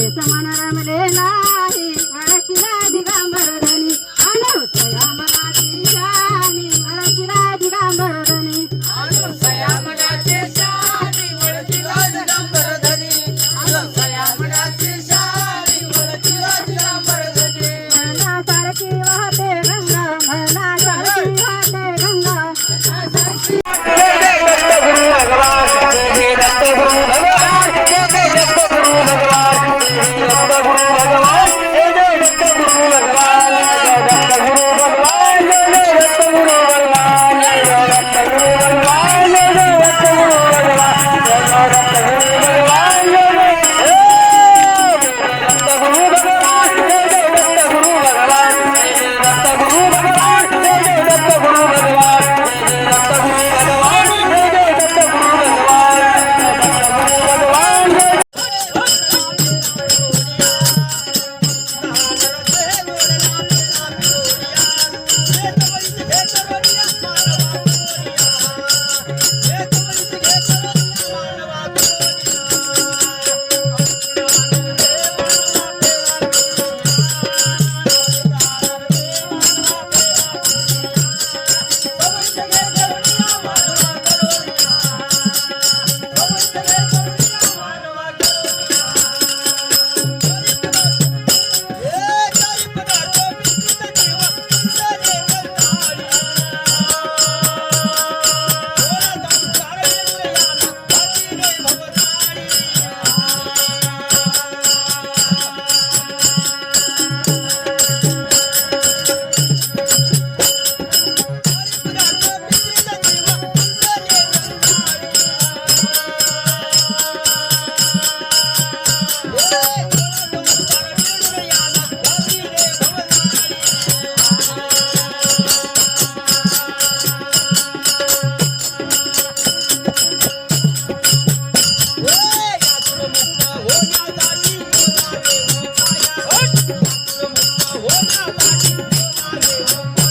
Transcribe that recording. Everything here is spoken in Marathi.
मन रमले नाही. अडकिला दिगांबर धनी. अनुसया मनाची शानी. अडकिला दिगांबर धनी. अनुसया मनाची शानी. अडकिला दिगांबर धनी. अनुसया मनाची Deus.